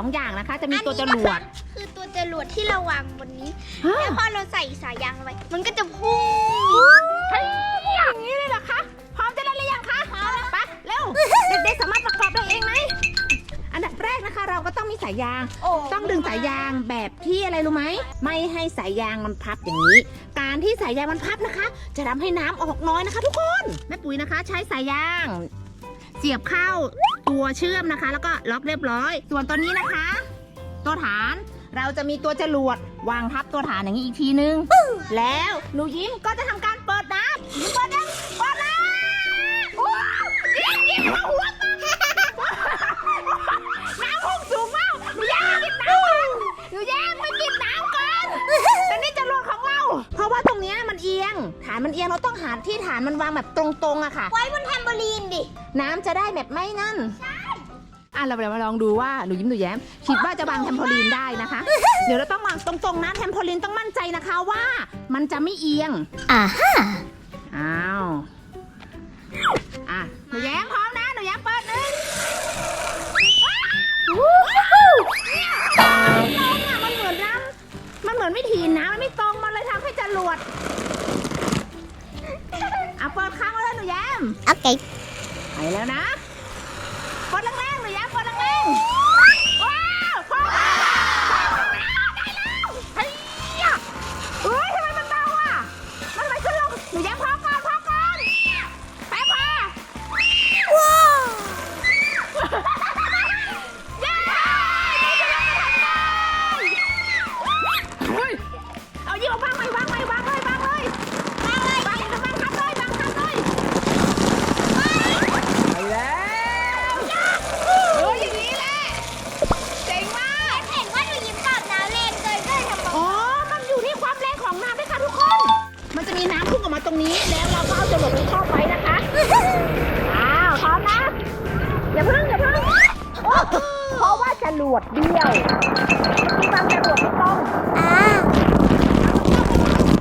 อุปกรณ์จะมี2อย่างนะคะ จะมีตัวจรวด คือตัวจรวดที่เราวางบนนี้ฮะแล้วพอเราใส่สายยางลงไปมันก็จะพุ่งเฮ้ยอย่างนี้เลยเหรอคะ พร้อมจะเล่นหรือยังคะพร้อมแล้วไปเร็ว เด็กๆสามารถประกอบได้เองไหม อันดับแรกนะคะ เราก็ต้องมีสายยางโอ้ต้องดึงสายยางแบบที่อะไรรู้ไหม ไม่ให้สายยางมันพับอย่างนี้ การที่สายยางมันพับนะคะ จะทำให้น้ำออกน้อยนะคะ ทุกคน แม่ปุ๋ยนะคะ ใช้สายยาง เสียบเข้า ตัวเชื่อมนะคะ แล้วก็ล็อกเรียบร้อย ส่วนตัวนี้นะคะ ตัวฐานเราจะมีตัวจรวดวางทับตัวฐานอย่างนี้อีกทีนึง แล้วหนูยิ้มก็จะทำการเปิดน้ำเปิดน้ำเปิดน้ำว้าวยิ้มยิ้ม เราเพราะว่าตรงเนี้ยมันเอียง ฐานมันเอียงเราต้องหาที่ฐานมันวางแบบตรงๆอะค่ะ ไว้บนแทมโบลีนดิ น้ำจะได้แบบไม่นั่นใช่อะเราเดี๋ยวมาลองดูว่าหนูยิ้มหนูแย้มคิดว่าจะวางแทมโพลีนได้นะคะ เดี๋ยวเราต้องวางตรงๆนะแทมโพลีนต้องมั่นใจนะคะว่า มันจะไม่เอียงอ่าฮะอ้าว ราะว่าจรวดเดียวมีความจรวดไม่ตรงอ่า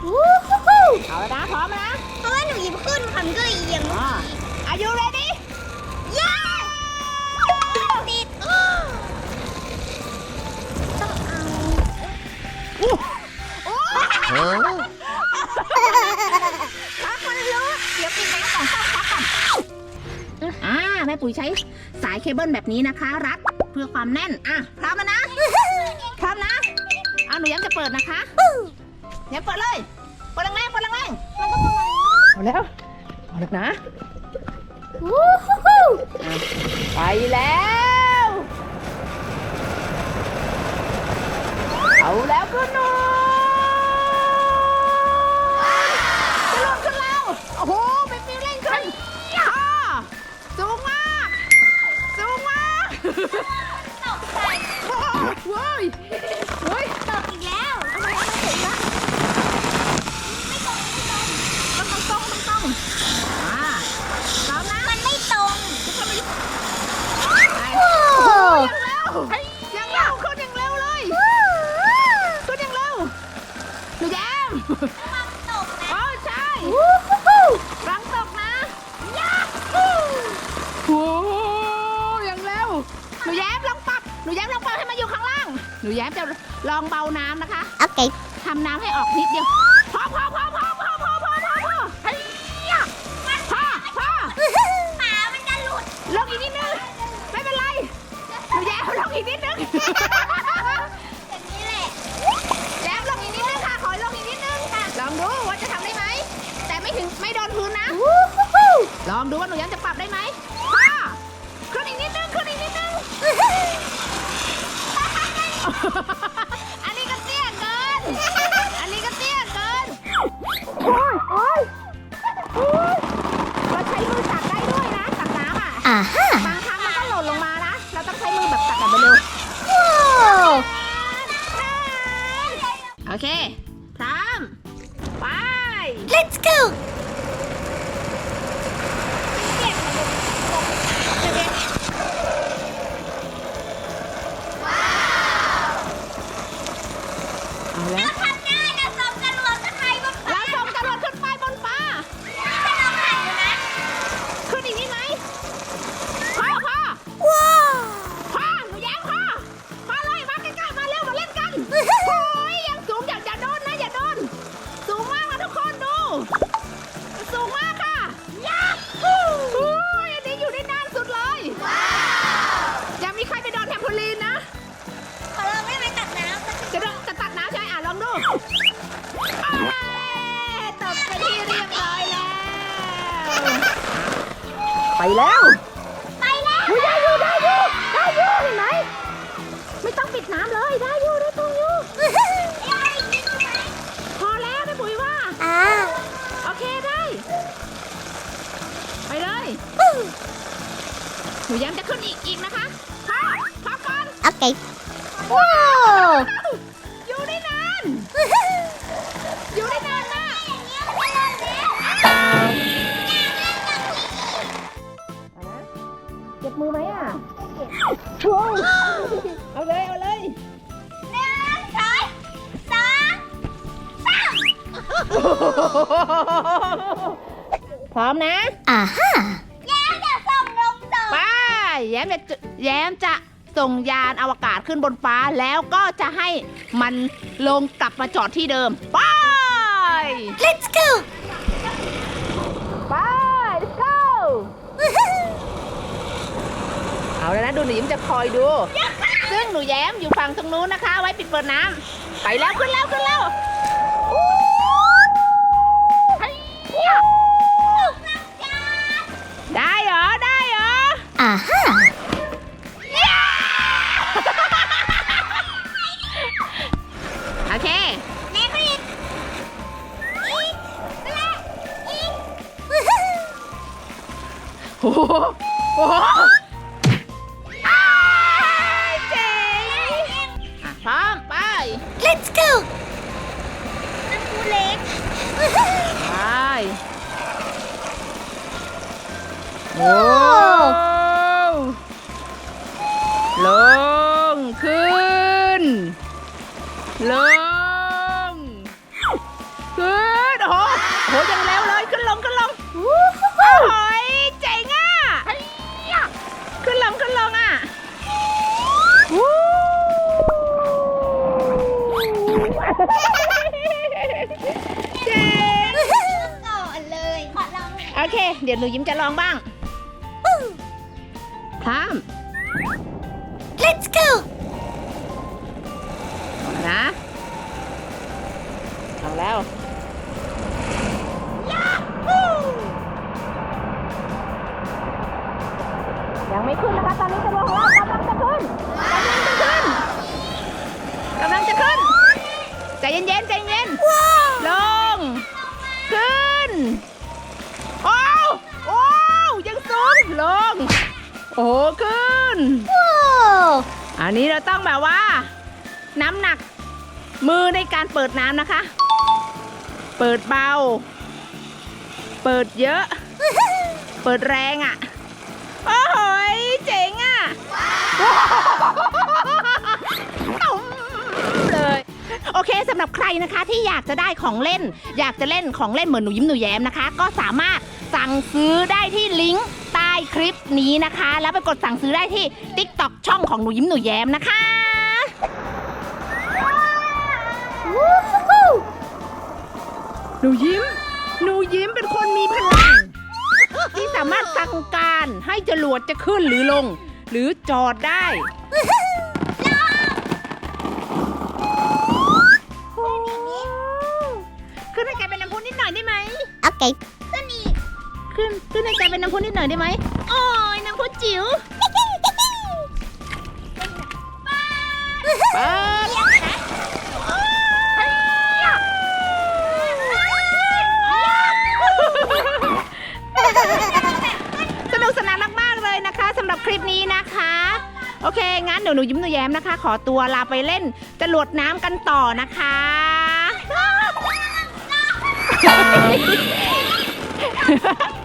วู้ฮู้เอาแล้วนะพร้อมนะเพราะว่าหนูยิ้มขึ้นค่ะมันก็เลยเอียงอ๋อ Are you ready ย้าติดต้องเอาอู้โอ้พักมันรู้เดี๋ยวกินน้ำก่อนเข้าพักก่อนอ่าแม่ปุ๋ยใช้สายเคเบิลแบบนี้นะคะ รัดเพื่อความแน่น อะ พร้อมแล้วนะ พร้อมนะ เอาหนูยังจะเปิดนะคะยังเปิดเลย เปิดแรงๆเปิดแรงๆเอาแล้วเอาแล้วนะวู้ฮู้ไปแล้ว เอาแล้วก็หนูจะลงขึ้นแล้ว โอ้โห เร็วยังเร็วขึ้นยังเร็วเลยขึ้นยังเร็วหนูแย้มมันตกนะโอ้ใช่วู้ฮู้รังตกนะยาฮูโอ้ยังเร็วหนูแย้มลองปรับหนูแย้มลองปรับให้มันอยู่ข้างล่าง หนูแย้มจะลองเบาน้ำนะคะ โอเคทำน้ำให้ออกนิดเดียวพอพอพอพอพอพอ อีกนิดนึงอย่างนี้แหละแย้มลงอีกนิดนึงค่ะ ขอลงอีกนิดนึงค่ะ ลองดูว่าจะทำได้ไหม แต่ไม่ถึงไม่โดนพื้นนะวู้ฮู้ลองดูว่าหนูยังจะปรับได้ไหมพ่อขึ้นอีกนิดนึงขึ้นอีกนิดนึง อันนี้ก็เตี้ยเกิน อันนี้ก็เตี้ยเกิน โอ้ยโอ้ยโอ้ยเราใช้มือตักได้ด้วยนะตักน้ำอะ อ่าฮะ บางครั้งมันก็หล่นลงมานะ เราต้องใช้มือแบบตักแบบเร็ว ว้าว โอเค พร้อม ไป let's go พร้อมนะ อ่าฮะแย้มจะส่งลงจอไปแย้มจะแย้มจะส่งยานอวกาศขึ้นบนฟ้าแล้วก็จะให้มันลงกลับมาจอดที่เดิม ไป Let's go ไป let's go เอาแล้วนะดูหนูยิ้มจะคอยดู ซึ่งหนูแย้มอยู่ฝั่งตรงนู้นนะคะ ไว้ปิดเปิดน้ำไปแล้วขึ้นแล้วขึ้นแล้ว ฮ้ยได้เหรอ ได้เหรอ อ่าฮะโอเคแม่ก็อีกอีกและอีกโอ้โหโอ้โห ไปโอ้ล เคเดี๋ยวหนูยิ้มจะลองบ้างพร้อม Let's go นะลองแล้วยังไม่ขึ้นนะคะ ตอนนี้จะลงแล้วกำลังจะขึ้นกำลังจะขึ้นกำลังจะขึ้นใจเย็นๆใจเย็น อ้โหขึ้นว้าวอันนี้เราต้องแบบว่า น้ำหนักมือในการเปิดน้ำนะคะ เปิดเบา เปิดเยอะ เปิดแรงอะ่ะ โอ้โหยเจ๋งอะ่ะตุ้มเลยโอเคสำหรับใครนะคะที่อยากจะได้ของเล่น อยากจะเล่นของเล่นเหมือนหนูยิ้มหนูแย้มนะคะ ก็สามารถสั่งซื้อได้ที่ลิงก์ใต้ คลิปนี้นะคะ แล้วไปกดสั่งซื้อได้ที่ TikTok ช่องของหนูยิ้มหนูแย้มนะคะหนูยิ้ม หนูยิ้มเป็นคนมีพลัง ที่สามารถสั่งการให้จรวดจะขึ้นหรือลง หรือจอดได้ ขึ้นขึ้นให้กลายเป็นน้ำพุนิดหน่อยได้ไหมโอ้ยน้ำพุจิ๋วเปิดสนุกสนานมากๆเลยนะคะสำหรับคลิปนี้นะคะ โอเค งั้นเดี๋ยวหนูยิ้มหนูแย้มนะคะ ขอตัวลาไปเล่นจรวดน้ำกันต่อนะคะขึ้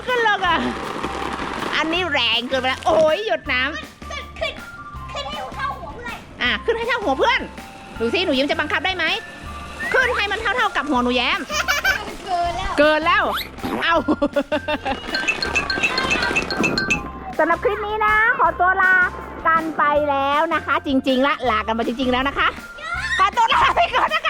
นลงขึ้นลงอะ อันนี้แรงเกินไปแล้ว โอ้ยหยดน้ำ ขึ้นขึ้นขึ้นให้เท่าหัวเพื่อนอะขึ้นให้เท่าหัวเพื่อน ดูสิหนูยิ้มจะบังคับได้ไหม ขึ้นให้มันเท่าเท่าๆกับหัวหนูแย้ม เกินแล้วเกินแล้ว เอา สำหรับคลิปนี้นะ ขอตัวลากันไปแล้วนะคะ จริง ๆ ละลากันมาจริง ๆ แล้วนะคะ ขอตัวลาไปก่อนนะคะ